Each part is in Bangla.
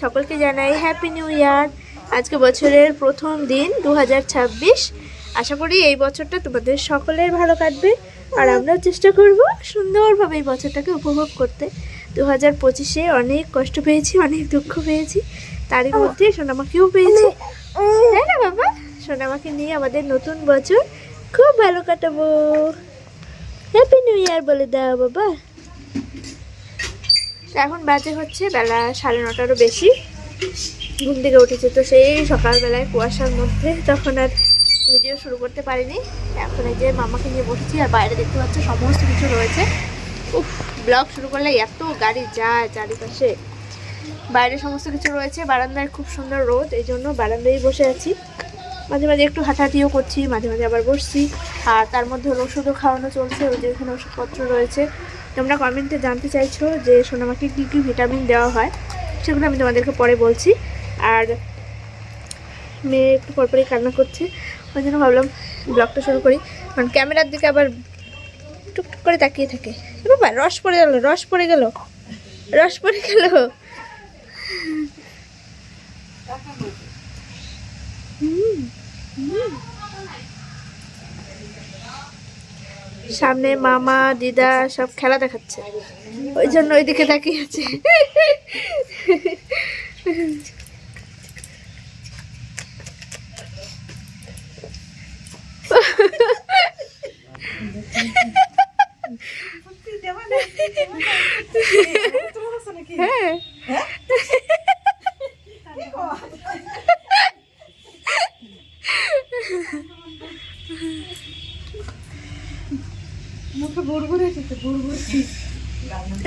সকলকে জানাই হ্যাপি নিউ ইয়ার আজকে বছরের প্রথম দিন দু হাজার ছাব্বিশ। আশা করি এই বছরটা তোমাদের সকলের ভালো কাটবে। আর আমরাও চেষ্টা করব সুন্দরভাবে এই বছরটাকে উপভোগ করতে। দু হাজার পঁচিশে অনেক কষ্ট পেয়েছি, অনেক দুঃখ পেয়েছি। তারই মধ্যে সোনামাকেও পেয়েছি। তাই না বাবা? সোনামাকে নিয়ে আমাদের নতুন বছর খুব ভালো কাটাবো। হ্যাপি নিউ ইয়ার বলে দাও বাবা। তো এখন বাজে হচ্ছে বেলা সাড়ে নটারও বেশি। ঘুম থেকে উঠেছে তো সেই সকালবেলায় কুয়াশার মধ্যে তখন আর ভিডিও শুরু করতে পারিনি। এখন এই যে মামাকে নিয়ে বসেছি আর বাইরে দেখতে পাচ্ছ সমস্ত কিছু রয়েছে। উফ, ব্লগ শুরু করলে এত গাড়ি যায় চারিপাশে। বাইরে সমস্ত কিছু রয়েছে, বারান্দায় খুব সুন্দর রোদ, এই জন্য বারান্দায় বসে আছি। মাঝে মাঝে একটু হাঁটাহাঁটিও করছি, মাঝে মাঝে আবার বসছি। আর তার মধ্যে ওষুধও খাওয়ানো চলছে, ওই যে ওষুধপত্র রয়েছে। তোমরা কমেন্টে জানতে চাইছো যে সোনামাকে কী কী ভিটামিন দেওয়া হয় সেগুলো আমি তোমাদেরকে পরে বলছি। আর মেয়ে একটু পরপরই কান্না করছে ওই জন্য ভাবলাম ব্লগটা শুরু করি। কারণ ক্যামেরার দিকে আবার টুকটুক করে তাকিয়ে থাকে। বাবা রস পড়ে গেল রস পড়ে গেল রস পড়ে গেল। হুম, হুম। সামনে মামা দিদা সব খেলা দেখাচ্ছে। ওই জন্য ওইদিকে তাকিয়ে আছে। হ্যাঁ।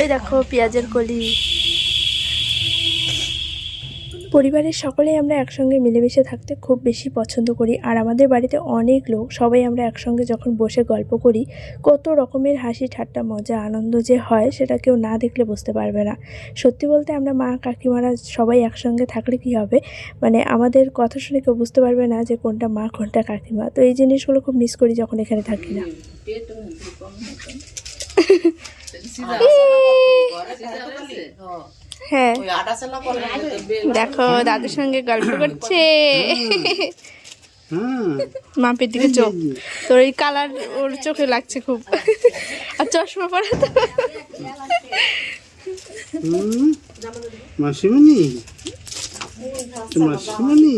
এই দেখো পেঁয়াজের কলি। পরিবারের সকলেই আমরা একসঙ্গে মিলেমিশে থাকতে খুব বেশি পছন্দ করি। আর আমাদের বাড়িতে অনেক লোক সবাই আমরা একসঙ্গে যখন বসে গল্প করি কত রকমের হাসি ঠাট্টা মজা আনন্দ যে হয় সেটা কেউ না দেখলে বুঝতে পারবে না। সত্যি বলতে আমরা মা কাকিমারা সবাই একসঙ্গে থাকলে কি হবে? মানে আমাদের কথা শুনে কেউ বুঝতে পারবে না যে কোনটা মা কোনটা কাকিমা। তো এই জিনিসগুলো খুব মিস করি যখন এখানে থাকি না। হ্যাঁ। দেখো দাদুর সঙ্গে গল্প করছে। মাপের দিকে চোখ। তোর এই কালার ওর চোখে লাগছে খুব। আর চশমা পরা তো। মাসিমণি। মাসিমণি।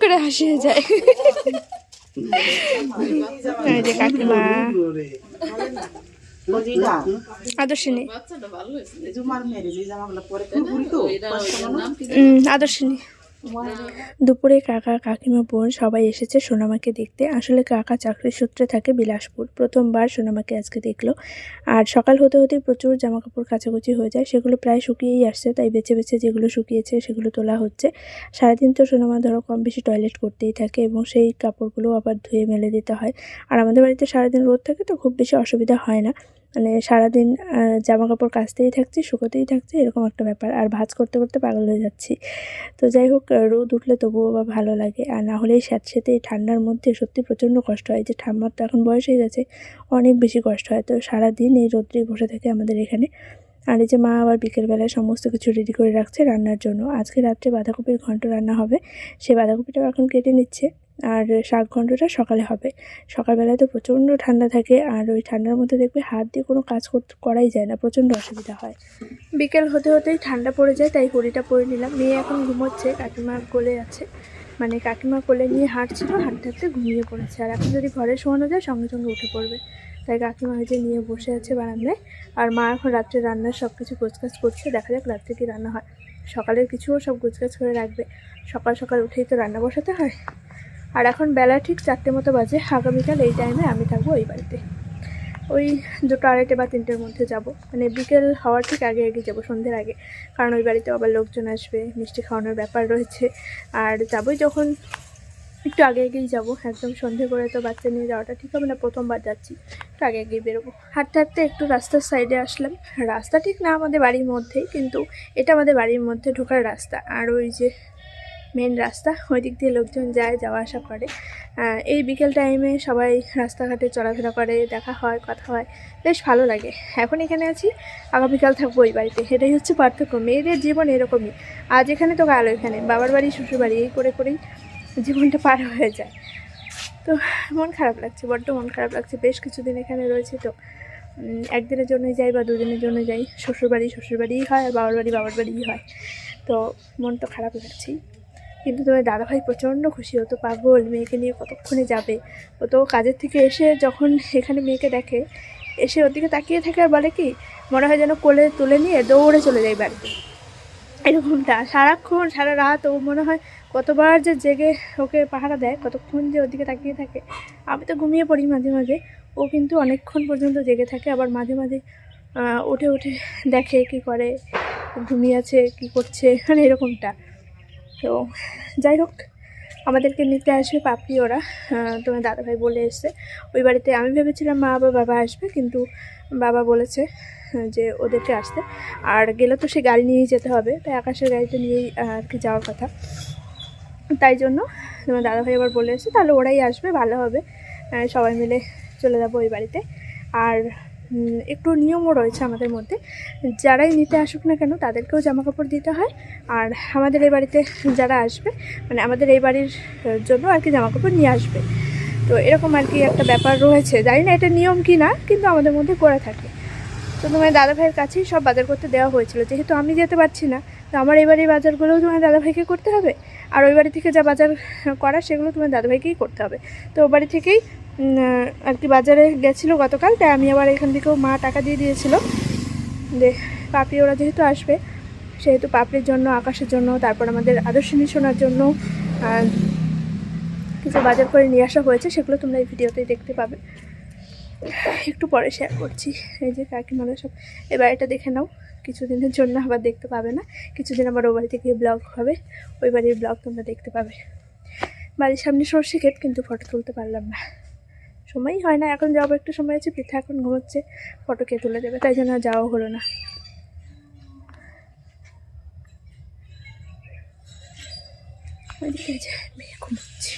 করে হাসিয়ে যায়। কাকিমা। আদর্শিনী। আদর্শিনী। দুপুরে কাকা কাকিমা বোন সবাই এসেছে সোনামাকে দেখতে। আসলে কাকা চাকরির সূত্রে থাকে বিলাসপুর। প্রথমবার সোনামাকে আজকে দেখল। আর সকাল হতে হতে প্রচুর জামা কাপড় কাচাকুচি হয়ে যায়। সেগুলো প্রায় শুকিয়েই আসছে তাই বেছে বেছে যেগুলো শুকিয়েছে সেগুলো তোলা হচ্ছে। সারাদিন তো সোনামা ধরো কম বেশি টয়লেট করতেই থাকে এবং সেই কাপড়গুলো আবার ধুয়ে মেলে দিতে হয়। আর আমাদের বাড়িতে সারাদিন রোদ থাকে তো খুব বেশি অসুবিধা হয় না। মানে সারাদিন জামা কাপড় কাচতেই থাকছি, শুকোতেই থাকছি, এরকম একটা ব্যাপার। আর ভাজ করতে করতে পাগল হয়ে যাচ্ছি। তো যাই হোক রোদ উঠলে তবুও বা ভালো লাগে। আর না হলে স্যাঁতস্যাঁতে এই ঠান্ডার মধ্যে সত্যি প্রচণ্ড কষ্ট হয়। যে ঠাম্মার তো এখন বয়স হয়ে গেছে, অনেক বেশি কষ্ট হয়। তো সারাদিন এই রোদ্রেই বসে থাকে আমাদের এখানে। আর এই যে মা আবার বিকেলবেলায় সমস্ত কিছু রেডি করে রাখছে রান্নার জন্য। আজকে রাত্রে বাঁধাকপির ঘন্ট রান্না হবে। সেই বাঁধাকপিটাও এখন কেটে নিচ্ছে। আর শাক ঘন্টটা সকালে হবে। সকালবেলায় তো প্রচণ্ড ঠান্ডা থাকে আর ওই ঠান্ডার মধ্যে দেখবে হাত দিয়ে কোনো কাজ করতে করাই যায় না, প্রচণ্ড অসুবিধা হয়। বিকেল হতে হতেই ঠান্ডা পড়ে যায়, তাই ঘড়িটা পরে নিলাম। মেয়ে এখন ঘুমোচ্ছে, কাকিমা কোলে আছে। মানে কাকিমা কোলে নিয়ে হাঁটছিল, হাঁটতে হাঁটতে ঘুমিয়ে পড়েছে। আর এখন যদি ঘরে শোয়ানো যায়, সঙ্গে সঙ্গে উঠে পড়বে। তাই কাকিমা হয়েছে নিয়ে বসে আছে বারান্দায়। আর মা এখন রাত্রে রান্নার সব কিছু গোছগাছ করছে। দেখা যাক রাত্রে কি রান্না হয়। সকালের কিছুও সব গোছগাছ করে রাখবে। সকাল সকাল উঠেই তো রান্না বসাতে হয়। আর এখন বেলা ঠিক চারটে মতো বাজে। আগামীকাল এই টাইমে আমি থাকব ওই বাড়িতে। ওই দুটো আড়াইটে বা তিনটের মধ্যে যাব। মানে বিকেল হওয়ার ঠিক আগে আগে যাব সন্ধ্যের আগে। কারণ ওই বাড়িতে আবার লোকজন আসবে, মিষ্টি খাওয়ানোর ব্যাপার রয়েছে। আর যাবই যখন একটু আগে আগেই যাব। একদম সন্ধে করে তো বাচ্চা নিয়ে যাওয়াটা ঠিক হবে না, প্রথমবার যাচ্ছি। একটু আগে আগেই বেরোবো। হাঁটতে হাঁটতে একটু রাস্তার সাইডে আসলাম। রাস্তা ঠিক না আমাদের বাড়ির মধ্যেই, কিন্তু এটা আমাদের বাড়ির মধ্যে ঢোকার রাস্তা। আর ওই যে মেন রাস্তা ওই দিক দিয়ে লোকজন যায়, যাওয়া আসা করে। এই বিকেল টাইমে সবাই রাস্তাঘাটে চলাফেরা করে, দেখা হয়, কথা হয়। বেশ ভালো লাগে। এখন এখানে আছি, আগামীকাল থাকব ওই বাড়িতে। এটাই হচ্ছে পার্থক্য। মেয়েদের জীবন এরকমই। আজ এখানে তো কাল এখানে। বাবার বাড়ি, শ্বশুর বাড়ি, এই করে করেই জীবনটা পার হয়ে যায়। তো মন খারাপ লাগছে, বড্ড মন খারাপ লাগছে। বেশ কিছুদিন এখানে রয়েছে তো। একদিনের জন্যই যাই বা দুদিনের জন্য যাই। শ্বশুরবাড়ি শ্বশুরবাড়িই হয় আর বাবার বাড়ি বাবার বাড়িই হয়। তো মন তো খারাপ লাগছেই। কিন্তু তোমার দাদাভাই প্রচণ্ড খুশি হতো, পাগল, মেয়েকে নিয়ে কতক্ষণে যাবে? ও তো কাজের থেকে এসে যখন এখানে মেয়েকে দেখে, এসে ওর দিকে তাকিয়ে থাকে আর বলে কি, মনে হয় যেন কোলে তুলে নিয়ে দৌড়ে চলে যায় বাড়িতে। এরকমটা সারাক্ষণ, সারা রাত ও মনে হয় কতবার যে জেগে ওকে পাহারা দেয়, কতক্ষণ যে ওদিকে তাকিয়ে থাকে, আমি তো ঘুমিয়ে পড়ি মাঝে মাঝে। ও কিন্তু অনেকক্ষণ পর্যন্ত জেগে থাকে, আবার মাঝে মাঝে উঠে উঠে দেখে কি করে, ঘুমিয়ে আছে, কি করছে মানে এরকমটা। তো যাই হোক, আমাদেরকে নিতে আসবে পাপড়ি ওরা তোমার দাদাভাই বলে এসছে। ওই বাড়িতে আমি ভেবেছিলাম মা বা বাবা আসবে, কিন্তু বাবা বলেছে যে ওদেরকে আসতে। আর গেলে তো সে গাড়ি নিয়েই যেতে হবে, তাই আকাশের গাড়িতে নিয়েই আর কি যাওয়ার কথা। তাই জন্য তোমার দাদাভাই আবার বলে এসছে, তাহলে ওরাই আসবে, ভালো হবে। সবাই মিলে চলে যাব ওই বাড়িতে। আর একটু নিয়মও রয়েছে আমাদের মধ্যে। যারাই নিতে আসুক না কেন, তাদেরকেও জামা কাপড় দিতে হয়। আর আমাদের এই বাড়িতে যারা আসবে মানে আমাদের এই বাড়ির জন্য আর কি জামা কাপড় নিয়ে আসবে। তো এরকম আর কি একটা ব্যাপার রয়েছে। জানি না এটা নিয়ম কি না, কিন্তু আমাদের মধ্যে করে থাকে। তো তোমার দাদা ভাইয়ের কাছেই সব বাজার করতে দেওয়া হয়েছিল। যেহেতু আমি যেতে পারছি না, তো আমার এই বাড়ির বাজারগুলোও তোমার দাদা ভাইকে করতে হবে? আর ওই বাড়ি থেকে যা বাজার করা সেগুলো তোমার দাদা ভাইকেই করতে হবে। তো ও বাড়ি থেকেই আর কি বাজারে গেছিল গতকাল, তাই আমি আবার এখান থেকেও মা টাকা দিয়ে দিয়েছিল। যে পাপড়ি ওরা যেহেতু আসবে, সেহেতু পাপড়ির জন্য, আকাশের জন্য, তারপর আমাদের আদর্শিনী শোনার জন্য কিছু বাজার করে নিয়ে আসা হয়েছে, সেগুলো তোমরা এই ভিডিওতেই দেখতে পাবে। একটু পরে শেয়ার করছি। এই যে কাকিমারা সব, এই বাড়িটা দেখে নাও। কিছুদিনের জন্য আবার দেখতে পাবে না। কিছুদিন আবার ও বাড়িতে গিয়ে ব্লগ হবে। ওই বাড়ির ব্লগ তোমরা দেখতে পাবে। বাড়ির সামনে সর্ষে ক্ষেত, কিন্তু ফটো তুলতে পারলাম না। সময়ই হয় না, এখন যাব, একটু সময় আছে পৃথা এখন ঘুমোচ্ছে ফটো কে তুলে দেবে, তাই জন্য যাওয়া হলো না। ঘুমোচ্ছে।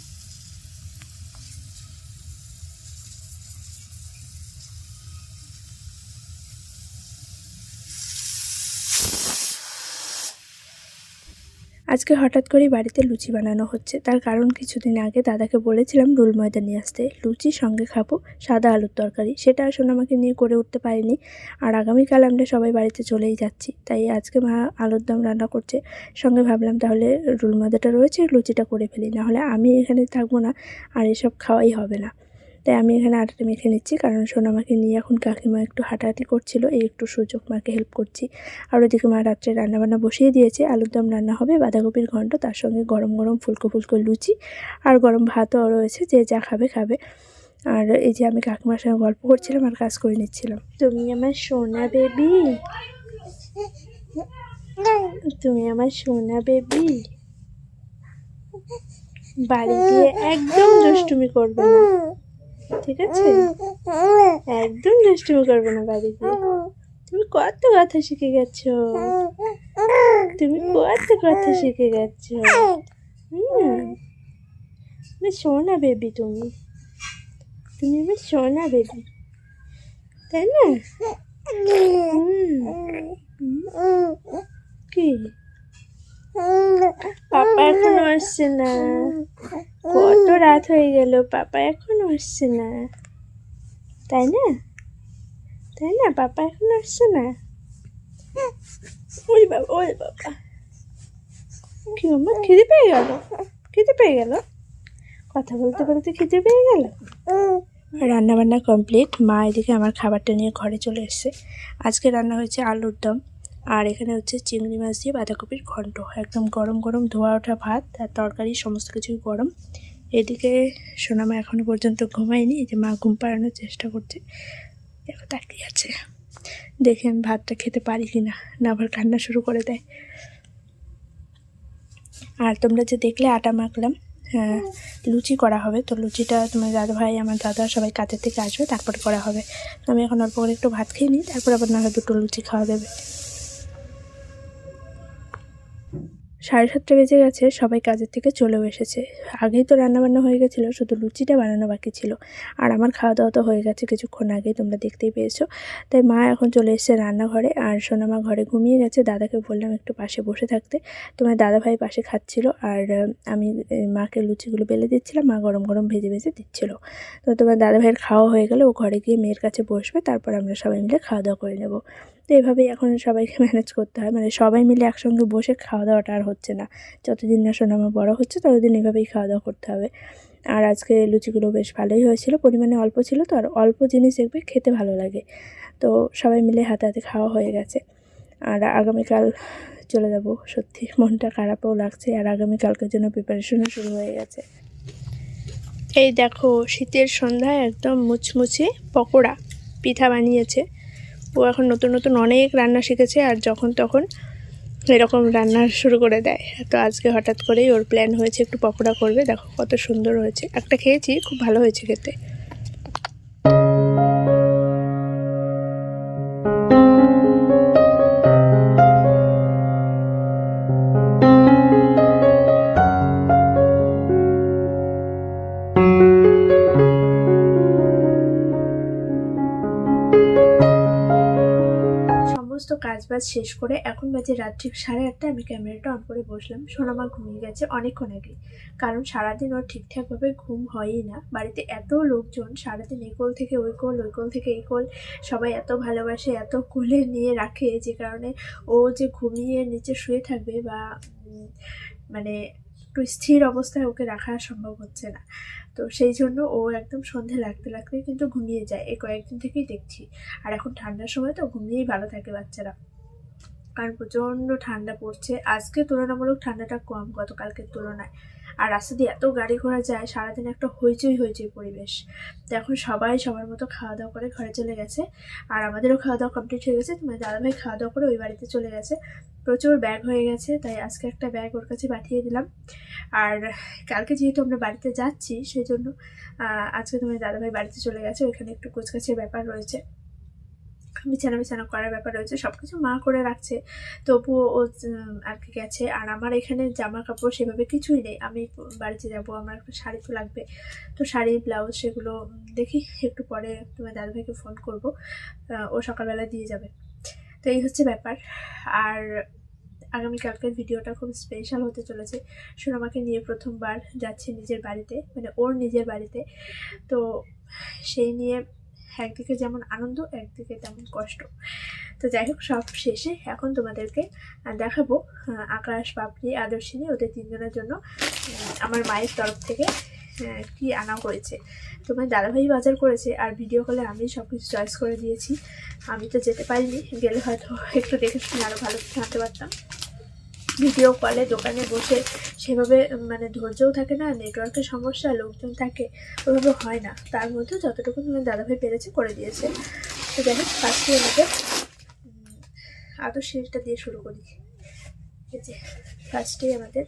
আজকে হঠাৎ করেই বাড়িতে লুচি বানানো হচ্ছে। তার কারণ কিছুদিন আগে দাদাকে বলেছিলাম, রুল ময়দা নিয়ে আসতে। লুচি সঙ্গে খাব, সাদা আলুর তরকারি। সেটা আসলে আমাকে নিয়ে করে উঠতে পারিনি। আর আগামীকাল আমরা সবাই বাড়িতে চলেই যাচ্ছি। তাই আজকে মা আলুর দম রান্না করছে। সঙ্গে ভাবলাম তাহলে রোল ময়দাটা রয়েছে, লুচিটা করে ফেলি। নাহলে আমি এখানে থাকব না, আর এসব খাওয়াই হবে না। তাই আমি এখানে আটাটা মেখে নিচ্ছি। কারণ সোনামাকে নিয়ে এখন কাকিমা একটু হাঁটাহাঁটি করছিল, এই একটু সুযোগ মাকে হেল্প করছি। আর ওদিকে মা রাত্রে রান্নাবান্না বসিয়ে দিয়েছে, আলুর দম রান্না হবে, বাঁধাকপির ঘন্ট, তার সঙ্গে গরম গরম ফুলকো ফুলকো লুচি আর গরম ভাতও রয়েছে, যে যা খাবে খাবে। আর এই যে আমি কাকিমার সঙ্গে গল্প করছিলাম আর কাজ করে নিচ্ছিলাম। তুমি আমার সোনা বেবি? তুমি আমার সোনা বেবি? বাড়ি গিয়ে একদম দুষ্টুমি করবে না। ঠিক আছে? একদম দুষ্টুমি করবে না বাড়ি গিয়ে তুমি কত কথা শিখে গেছো। তুমি কত কথা শিখে গেছো। হুম। সোনা বেবি তুমি। তুমি আমার সোনা বেবি তাই না। কি? পাপা এখনও আসছে না। কত রাত হয়ে গেল, পাপা এখনও আসছে না। তাই না? তাই না? পাপা এখনও আসছে না? ওই বাবা ওই বাবা। কি আমার খিদে পেয়ে গেল? খিদে পেয়ে গেল? কথা বলতে বলতে খিদে পেয়ে গেল? রান্না বান্না কমপ্লিট মা এদিকে আমার খাবারটা নিয়ে ঘরে চলে এসেছে। আজকে রান্না হয়েছে আলুর দম। আর এখানে হচ্ছে চিংড়ি মাছ দিয়ে বাঁধাকপির ঘন্ট। একদম গরম গরম ধোয়া ওঠা ভাত আর তরকারি, সমস্ত কিছুই গরম। এদিকে সোনামা এখনও পর্যন্ত ঘুমায়নি যে মা ঘুম পাড়ানোর চেষ্টা করছে। দেখো তাকিয়ে আছে। দেখি আমি ভাতটা খেতে পারি কি না না আবার কান্না শুরু করে দেয়। আর তোমরা যে দেখলে আটা মাখলাম হ্যাঁ লুচি করা হবে। তো লুচিটা তোমার দাদা ভাই আমার দাদা সবাই কাজের থেকে আসবে, তারপরে করা হবে। আমি এখন অল্প করে একটু ভাত খেয়ে নিই, তারপর আবার না দুটো লুচি খাওয়া দেবে। সাড়ে সাতটা বেজে গেছে, সবাই কাজের থেকে চলেও এসেছে। আগেই তো রান্নাবান্না হয়ে গেছিল, শুধু লুচিটা বানানো বাকি ছিল। আর আমার খাওয়া দাওয়া তো হয়ে গেছে কিছুক্ষণ আগেই, তোমরা দেখতেই পেয়েছ। তাই মা এখন চলে এসেছে রান্নাঘরে, আর সোনামা ঘরে ঘুমিয়ে গেছে। দাদাকে বললাম একটু পাশে বসে থাকতে। তোমার দাদা ভাই পাশে খাচ্ছিল, আর আমি মাকে লুচিগুলো বেলে দিচ্ছিলাম, মা গরম গরম ভেজে ভেজে দিচ্ছিল। তো তোমার দাদা ভাইয়ের খাওয়া হয়ে গেলে ও ঘরে গিয়ে মেয়ের কাছে বসবে, তারপর আমরা সবাই মিলে খাওয়া দাওয়া করে নেব। তো এভাবেই এখন সবাইকে ম্যানেজ করতে হয়। মানে সবাই মিলে একসঙ্গে বসে খাওয়া দাওয়াটা আর হচ্ছে না। যতদিন না সোনামা বড় হচ্ছে, ততদিন এভাবেই খাওয়া দাওয়া করতে হবে। আর আজকে লুচিগুলো বেশ ভালোই হয়েছিল, পরিমাণে অল্প ছিল তো, আর অল্প জিনিস দেখবে খেতে ভালো লাগে। তো সবাই মিলে হাতে হাতে খাওয়া হয়ে গেছে। আর আগামীকাল চলে যাব। সত্যি মনটা খারাপও লাগছে, আর আগামীকালকের জন্য প্রিপারেশনও শুরু হয়ে গেছে। এই দেখো, শীতের সন্ধ্যায় একদম মুচমুচে পকোড়া পিঠা বানিয়েছে। ও এখন নতুন নতুন অনেক রান্না শিখেছে আর যখন তখন এরকম রান্না শুরু করে দেয়। তো আজকে হঠাৎ করেই ওর প্ল্যান হয়েছে একটু পকোড়া করবে। দেখো কত সুন্দর হয়েছে। একটা খেয়েছি, খুব ভালো হয়েছে খেতে। সমস্ত কাজবাজ শেষ করে এখন বাজে রাত ঠিক সাড়ে আটটা আমি ক্যামেরাটা অন করে বসলাম। সোনামা ঘুমিয়ে গেছে অনেকক্ষণ আগে। কারণ সারাদিন ওর ঠিকঠাকভাবে ঘুম হয়ই না। বাড়িতে এত লোকজন, সারাদিন এই কোল থেকে ওই কোল ওই কোল থেকে এই কোল সবাই এত ভালোবাসে, এত কোলে নিয়ে রাখে যে কারণে ও যে ঘুমিয়ে নিচে শুয়ে থাকবে বা মানে একটু স্থির অবস্থায় ওকে রাখা সম্ভব হচ্ছে না। তো সেই জন্য ও একদম সন্ধে লাগতে লাগতে কিন্তু ঘুমিয়ে যায়। এই কয়েকদিন থেকেই দেখছি। আর এখন ঠান্ডার সময় তো ঘুমিয়েই ভালো থাকে বাচ্চারা। কারণ প্রচণ্ড ঠান্ডা পড়ছে। আজকে তুলনামূলক ঠান্ডাটা কম গতকালকের তুলনায়। আর রাস্তা দিয়ে এত গাড়ি ঘোড়া যায়, সারাদিন একটা হইচই হইচই পরিবেশ। তো এখন সবাই সবার মতো খাওয়া দাওয়া করে ঘরে চলে গেছে। আর আমাদেরও খাওয়া দাওয়া কমপ্লিট হয়ে গেছে। তোমার দাদাভাই খাওয়া দাওয়া করে ওই বাড়িতে চলে গেছে। প্রচুর ব্যাগ হয়ে গেছে, তাই আজকে একটা ব্যাগ ওর কাছে পাঠিয়ে দিলাম। আর কালকে যেহেতু আমরা বাড়িতে যাচ্ছি সেই জন্য আজকে তোমার দাদাভাই বাড়িতে চলে গেছে, ওইখানে একটু কোচকাছের ব্যাপার রয়েছে। বিছানা বিছানা করার ব্যাপার রয়েছে সব কিছু মা করে রাখছে। তবুও ও আর কি গেছে। আর আমার এখানে জামা কাপড় সেভাবে কিছুই নেই। আমি বাড়িতে যাব, আমার একটা শাড়ি তো লাগবে। তো শাড়ি, ব্লাউজ সেগুলো দেখি, একটু পরে তোমার দাদাভাইকে ফোন করব। ও সকালবেলা দিয়ে যাবে। তো এই হচ্ছে ব্যাপার। আর আগামীকালকের ভিডিওটা খুব স্পেশাল হতে চলেছে। সোনামাকে নিয়ে প্রথমবার যাচ্ছে নিজের বাড়িতে মানে ওর নিজের বাড়িতে। তো সেই নিয়ে একদিকে যেমন আনন্দ, একদিকে তেমন কষ্ট। তো যাই হোক, সব শেষে এখন তোমাদেরকে দেখাবো আকাশ, পাপড়ি, আদর্শিনী ওদের তিনজনের জন্য আমার মায়ের তরফ থেকে কি আনা হয়েছে। তোমার দাদাভাই বাজার করেছে আর ভিডিও কলে আমি সব কিছু চয়েস করে দিয়েছি। আমি তো যেতে পারিনি, গেলে হয়তো একটু দেখে শুনে আরও ভালো আনতে পারতাম। ভিডিও কলে দোকানে বসে সেভাবে মানে ধৈর্যও থাকে না নেটওয়ার্কের সমস্যা, লোকজন থাকে ওইভাবে হয় না। তার মধ্যে যতটুকু তুমি দাদাভাই পেরেছে করে দিয়েছে। তো যাই হোক ফার্স্টে আমাদের আদর সিরিজটা দিয়ে শুরু করি। ফার্স্টেই আমাদের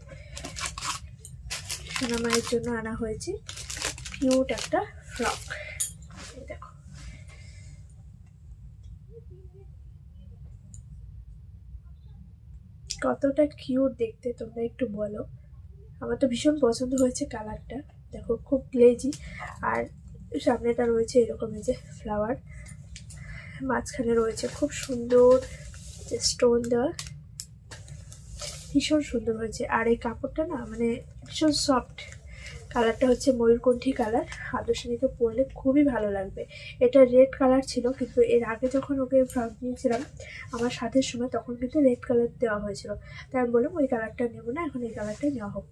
সোনা মায়ের জন্য আনা হয়েছে। কিউট একটা ফ্রক দেখো। কতটা কিউট দেখতে, তোমরা একটু বলো। আমার তো ভীষণ পছন্দ হয়েছে কালারটা। দেখো, খুব গ্লেজি আর সামনেটা রয়েছে এরকম এই যে ফ্লাওয়ার মাঝখানে রয়েছে খুব সুন্দর যে স্টোন দেওয়া। ভীষণ সুন্দর হয়েছে। আর এই কাপড়টা না মানে ভীষণ সফট কালারটা হচ্ছে ময়ূরকণ্ঠী কালার আদর্শনীকে পরলে খুবই ভালো লাগবে। এটা রেড কালার ছিল, কিন্তু এর আগে যখন ওকে ফ্রক নিয়েছিলাম আমার সাথের সময় তখন কিন্তু রেড কালার দেওয়া হয়েছিল। তাই আমি বললাম, ওই কালারটা নেব না, এখন এই কালারটাই নেওয়া হোক।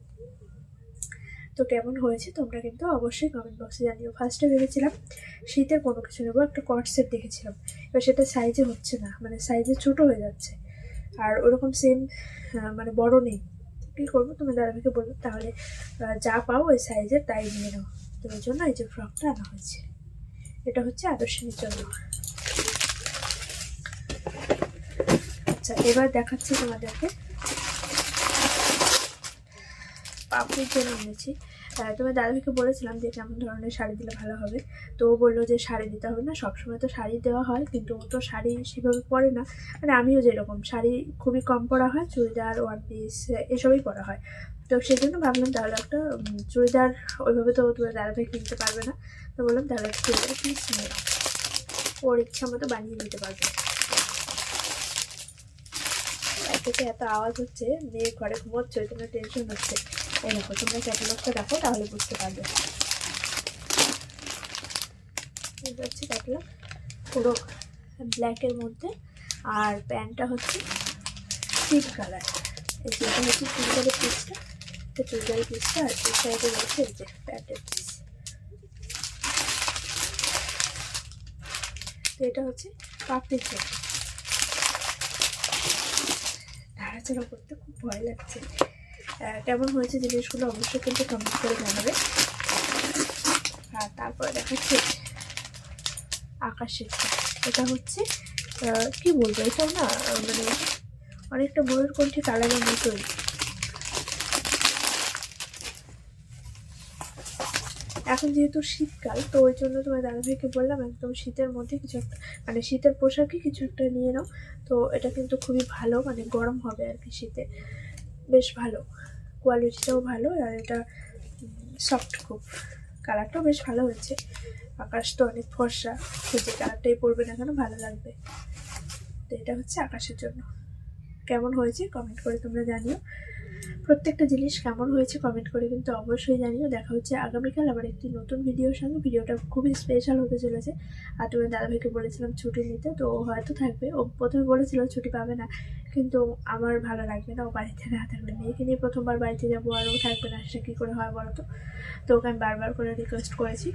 তো কেমন হয়েছে তোমরা কিন্তু অবশ্যই কমেন্ট বক্সে জানিও। ফার্স্টে ভেবেছিলাম, শীতের কোনো কিছু নেব, একটা কট সেট দেখেছিলাম। এবার সেটা সাইজে হচ্ছে না মানে সাইজে ছোট হয়ে যাচ্ছে। আর ওরকম সেম মানে বড় নেই। কী করব, তুমি দাদাভাইকে বলব তাহলে যা পাও ওই সাইজে তাই নিয়ে নাও। তো ওই জন্য এই যে ফ্রকটা আনা হয়েছে। এটা হচ্ছে আদর্শনীর জন্য আচ্ছা এবার দেখাচ্ছি তোমাদেরকে। পাপড়ির জন্য এনেছি। তোমার দাদাভাইকে বলেছিলাম যে কেমন ধরনের শাড়ি দিলে ভালো হবে। তো ও বলল যে শাড়ি দিতে হবে না, সবসময় তো শাড়ি দেওয়া হয়, কিন্তু ও তো শাড়ি সেভাবে পরে না। মানে আমিও যেরকম, শাড়ি খুবই কম পরা হয়, চুড়িদার ওয়ান পিস এসবই পরা হয়। তো সেই জন্য ভাবলাম তাহলে একটা চুড়িদার ওইভাবে তো তোমার দাদাভাই কিনতে পারবে না। তো বললাম, তাহলে চুড়িদার নিয়ে ওর ইচ্ছা মতো বানিয়ে নিতে পারবে। থেকে এত আওয়াজ হচ্ছে মেয়ে ঘরে ঘুমোচ্ছে, ওই জন্য টেনশন হচ্ছে। এই দেখো, তোমরা ক্যাটালগটা দেখো, তাহলে বুঝতে পারবে। হচ্ছে ক্যাটালগ পুরো ব্ল্যাকের মধ্যে, আর প্যান্টটা হচ্ছে পিঙ্ক কালার এই যে এটা হচ্ছে চুড়িদারের পিসটা এটা চুড়িদারের পিসটা আর এই সাইডে রয়েছে এই যে প্যান্টের পিস তো এটা হচ্ছে পাপড়ির জন্য নাড়াচাড়া করতে খুব ভয় লাগছে। কেমন হয়েছে জিনিসগুলো অবশ্যই কিন্তু কমেন্ট করে জানাবে। আর তারপরে দেখাচ্ছে আকাশের এটা হচ্ছে কি বলব, এটা না মানে অনেকটা ময়ূর কণ্ঠী কালারের মতোই এখন যেহেতু শীতকাল, তো ওই জন্য তোমার দাদাভাইকে বললাম একদম শীতের মধ্যে কিছু একটা মানে শীতের পোশাকই কিছু একটা নিয়ে নাও। তো এটা কিন্তু খুবই ভালো মানে গরম হবে আর কি শীতে। বেশ ভালো। কোয়ালিটিটাও ভালো আর এটা সফট খুব। কালারটাও বেশ ভালো হয়েছে। আকাশ তো অনেক ফর্সা যে কালারটাই পরবে না কেন ভালো লাগবে। তো এটা হচ্ছে আকাশের জন্য। কেমন হয়েছে? কমেন্ট করে তোমরা জানিও। প্রত্যেকটা জিনিস কেমন হয়েছে কমেন্ট করে কিন্তু অবশ্যই জানিও। দেখা হচ্ছে আগামীকাল আবার একটি নতুন ভিডিওর সঙ্গে। ভিডিওটা খুবই স্পেশাল হতে চলেছে। আর তুমি দাদাভাইকে বলেছিলাম ছুটি নিতে, তো ও হয়তো থাকবে। ও প্রথমে বলেছিল ছুটি পাবে না, কিন্তু আমার ভালো লাগবে না। ও বাড়িতে না থাকবে মেয়েকে নিয়ে প্রথমবার বাড়িতে যাব আর ও থাকবে না, সেটা কী করে হয় বলো তো? তো ওকে আমি বারবার করে রিকোয়েস্ট করেছি।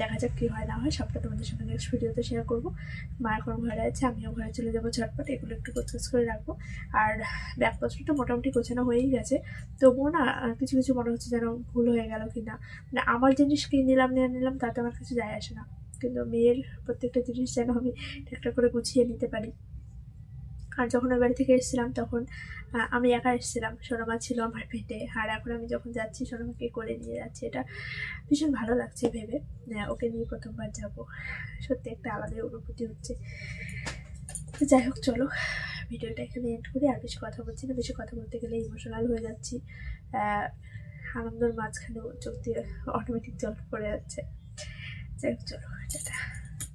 দেখা যাক কী হয়, না হয় সবটা তোমাদের সঙ্গে নেক্সট ভিডিওতে শেয়ার করব। মার এখন ঘরে আছে, আমিও ঘরে চলে যাব ঝটপট, এগুলো একটু গোছগাছ করে রাখব। আর ব্যাগপত্রটা মোটামুটি গোছানো হয়েই গেছে। তবুও না কিছু কিছু মনে হচ্ছে যেন ভুল হয়ে গেল কি না মানে আমার জিনিস কিনে নিলাম, নিয়ে নিলাম, তাতে আমার কিছু যায় আসে না। কিন্তু মেয়ের প্রত্যেকটা জিনিস যেন আমি ঠিকঠাক করে গুছিয়ে নিতে পারি। আর যখন ওই বাড়ি থেকে এসেছিলাম তখন আমি একা এসেছিলাম। সোনামা ছিল আমার পেটে। আর এখন আমি যখন যাচ্ছি, সোনামাকে করে নিয়ে যাচ্ছি। এটা ভীষণ ভালো লাগছে ভেবে। ওকে নিয়ে প্রথমবার যাব। সত্যি একটা আলাদাই অনুভূতি হচ্ছে। তো যাই হোক, চলো। ভিডিওটা এখানে এন্ড করি। আর বেশি কথা বলছি না। বেশি কথা বলতে গেলে ইমোশনাল হয়ে যাচ্ছি। আনন্দের মাঝখানেও চোখ দিয়ে অটোমেটিক জল পড়ে যাচ্ছে। যাই হোক, চলো।